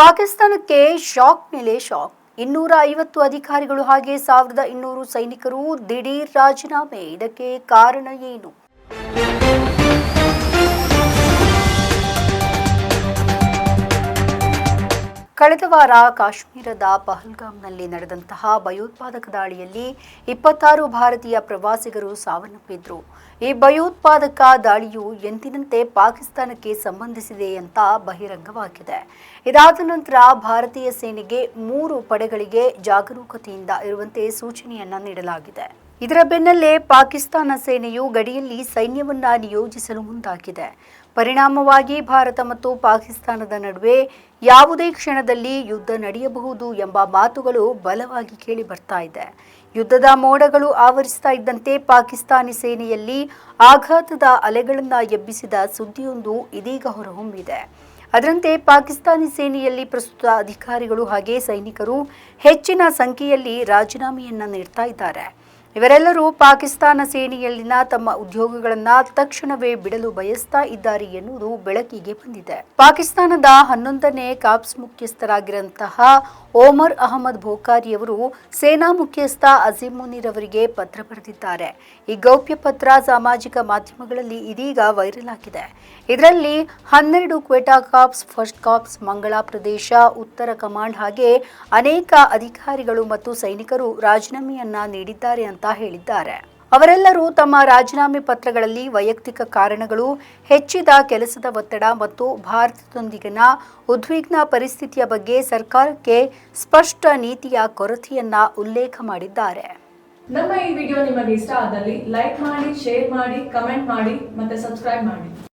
ಪಾಕಿಸ್ತಾನಕ್ಕೆ ಶಾಕ್ ಮೇಲೆ ಶಾಕ್. ಇನ್ನೂರ ಐವತ್ತು ಅಧಿಕಾರಿಗಳು ಹಾಗೆ ಸಾವಿರದ ಇನ್ನೂರು ಸೈನಿಕರು ದಿಢೀರ್ ರಾಜೀನಾಮೆ. ಇದಕ್ಕೆ ಕಾರಣ ಏನು? ಕಳೆದ ವಾರ ಕಾಶ್ಮೀರದ ಪಹಲ್ಗಾಮ್ನಲ್ಲಿ ನಡೆದಂತಹ ಭಯೋತ್ಪಾದಕ ದಾಳಿಯಲ್ಲಿ ಇಪ್ಪತ್ತಾರು ಭಾರತೀಯ ಪ್ರವಾಸಿಗರು ಸಾವನ್ನಪ್ಪಿದ್ರು. ಈ ಭಯೋತ್ಪಾದಕ ದಾಳಿಯು ಎಂದಿನಂತೆ ಪಾಕಿಸ್ತಾನಕ್ಕೆ ಸಂಬಂಧಿಸಿದೆ ಅಂತ ಬಹಿರಂಗವಾಗಿದೆ. ಇದಾದ ನಂತರ ಭಾರತೀಯ ಸೇನೆಗೆ ಮೂರು ಪಡೆಗಳಿಗೆ ಜಾಗರೂಕತೆಯಿಂದ ಇರುವಂತೆ ಸೂಚನೆಯನ್ನ ನೀಡಲಾಗಿದೆ. ಇದರ ಬೆನ್ನಲ್ಲೇ ಪಾಕಿಸ್ತಾನ ಸೇನೆಯು ಗಡಿಯಲ್ಲಿ ಸೈನ್ಯವನ್ನ ನಿಯೋಜಿಸಲು ಮುಂದಾಗಿದೆ. ಪರಿಣಾಮವಾಗಿ ಭಾರತ ಮತ್ತು ಪಾಕಿಸ್ತಾನದ ನಡುವೆ ಯಾವುದೇ ಕ್ಷಣದಲ್ಲಿ ಯುದ್ಧ ನಡೆಯಬಹುದು ಎಂಬ ಮಾತುಗಳು ಬಲವಾಗಿ ಕೇಳಿ ಬರ್ತಾ ಇದೆ. ಯುದ್ಧದ ಮೋಡಗಳು ಆವರಿಸ್ತಾ ಇದ್ದಂತೆ ಪಾಕಿಸ್ತಾನಿ ಸೇನೆಯಲ್ಲಿ ಆಘಾತದ ಅಲೆಗಳನ್ನು ಎಬ್ಬಿಸಿದ ಸುದ್ದಿಯೊಂದು ಇದೀಗ ಹೊರಹೊಮ್ಮಿದೆ. ಅದರಂತೆ ಪಾಕಿಸ್ತಾನಿ ಸೇನೆಯಲ್ಲಿ ಪ್ರಸ್ತುತ ಅಧಿಕಾರಿಗಳು ಹಾಗೆ ಸೈನಿಕರು ಹೆಚ್ಚಿನ ಸಂಖ್ಯೆಯಲ್ಲಿ ರಾಜೀನಾಮೆಯನ್ನು ನೀಡ್ತಾ ಇದ್ದಾರೆ. ಇವರೆಲ್ಲರೂ ಪಾಕಿಸ್ತಾನ ಸೇನೆಯಲ್ಲಿನ ತಮ್ಮ ಉದ್ಯೋಗಗಳನ್ನ ತಕ್ಷಣವೇ ಬಿಡಲು ಬಯಸ್ತಾ ಇದ್ದಾರೆ ಎನ್ನುವುದು ಬೆಳಕಿಗೆ ಬಂದಿದೆ. ಪಾಕಿಸ್ತಾನದ ಹನ್ನೊಂದನೇ ಕಾಪ್ಸ್ ಮುಖ್ಯಸ್ಥರಾಗಿರಂತಹ ಓಮರ್ ಅಹಮದ್ ಭೋಕಾರಿಯವರು ಸೇನಾ ಮುಖ್ಯಸ್ಥ ಅಜೀಂ ಮುನೀರ್ ಅವರಿಗೆ ಪತ್ರ ಬರೆದಿದ್ದಾರೆ. ಈ ಗೌಪ್ಯ ಪತ್ರ ಸಾಮಾಜಿಕ ಮಾಧ್ಯಮಗಳಲ್ಲಿ ಇದೀಗ ವೈರಲ್ ಆಗಿದೆ. ಇದರಲ್ಲಿ ಹನ್ನೆರಡು ಕ್ವೇಟಾ ಕಾಪ್ಸ್, ಫಸ್ಟ್ ಕಾಪ್ಸ್, ಮಂಗಳ ಪ್ರದೇಶ, ಉತ್ತರ ಕಮಾಂಡ್ ಹಾಗೆ ಅನೇಕ ಅಧಿಕಾರಿಗಳು ಮತ್ತು ಸೈನಿಕರು ರಾಜೀನಾಮೆಯನ್ನ ನೀಡಿದ್ದಾರೆ ಅಂತ ಹೇಳಿದ್ದಾರೆ. ಅವರೆಲ್ಲರೂ ತಮ್ಮ ರಾಜೀನಾಮೆ ಪತ್ರಗಳಲ್ಲಿ ವೈಯಕ್ತಿಕ ಕಾರಣಗಳು, ಹೆಚ್ಚಿದ ಕೆಲಸದ ಒತ್ತಡ ಮತ್ತು ಭಾರತದೊಂದಿಗಿನ ಉದ್ವಿಗ್ನ ಪರಿಸ್ಥಿತಿಯ ಬಗ್ಗೆ ಸರ್ಕಾರಕ್ಕೆ ಸ್ಪಷ್ಟ ನೀತಿಯ ಕೊರತೆಯನ್ನ ಉಲ್ಲೇಖ ಮಾಡಿದ್ದಾರೆ. ನಮ್ಮ ಈ ವಿಡಿಯೋ ನಿಮಗೆ ಇಷ್ಟ ಆದಲ್ಲಿ ಲೈಕ್ ಮಾಡಿ, ಶೇರ್ ಮಾಡಿ, ಕಮೆಂಟ್ ಮಾಡಿ ಮತ್ತೆ ಸಬ್ಸ್ಕ್ರೈಬ್ ಮಾಡಿ.